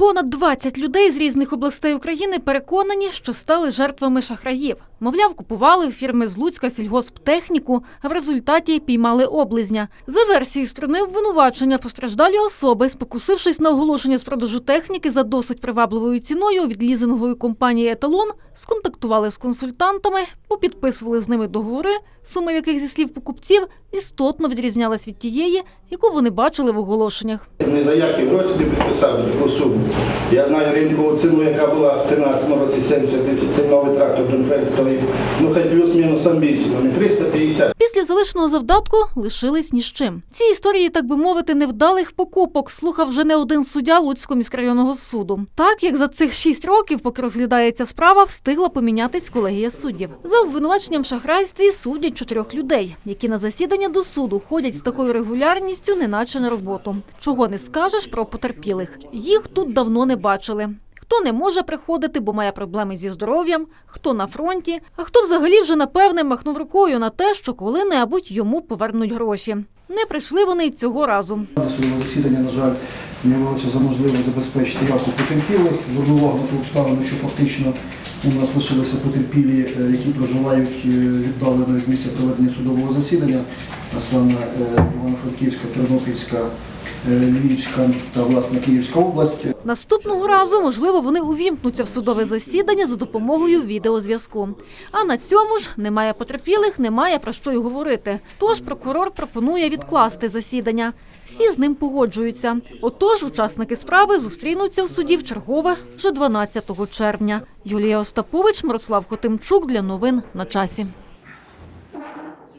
Понад 20 людей з різних областей України переконані, що стали жертвами шахраїв. Мовляв, купували у фірми з Луцька сільгосптехніку, а в результаті піймали облизня. За версією сторони обвинувачення постраждалі особи, спокусившись на оголошення з продажу техніки за досить привабливою ціною від лізингової компанії Еталон, сконтактували з консультантами, попідписували з ними договори, суми яких зі слів покупців істотно відрізнялась від тієї, яку вони бачили в оголошеннях. Ні за які гроші не підписав таку суму. Я знаю ринкову ціну, яка була в 13 році 70 тисяч, це новий трактор Донфен стоїть. Ну хай плюс-мінус там більше, ну не 350. Після залишеного завдатку лишились ні з чим. Ці історії, так би мовити, невдалих покупок слухав вже не один суддя Луцького міськрайонного суду. Так як за цих шість років, поки розглядається справа, встигла помінятись колегія суддів. За обвинуваченням в шахрайстві судять чотирьох людей, які на засідання до суду ходять з такою регулярністю, неначе на роботу. Чого не скажеш про потерпілих. Їх тут давно не бачили. Хто не може приходити, бо має проблеми зі здоров'ям, хто на фронті, а хто взагалі вже напевне махнув рукою на те, що коли-небудь йому повернуть гроші. Не прийшли вони й цього разу. На судове засідання, на жаль, не виявилося за можливе забезпечити явку потерпілих. Звернув увагу на ту обставину, що фактично у нас лишилися потерпілі, е, які проживають е, віддалено від місця проведення судового засідання, а саме Івано-Франківська, Тернопільська, е, Львівська та власне Київська область. Наступного разу, можливо, вони увімкнуться в судове засідання за допомогою відеозв'язку. А на цьому ж немає потерпілих, немає про що й говорити. Тож прокурор пропонує відкласти засідання. Всі з ним погоджуються. Отож, учасники справи зустрінуться в суді в чергове вже 12 червня. Юлія Остапович, Мирослав Хотимчук для новин на часі.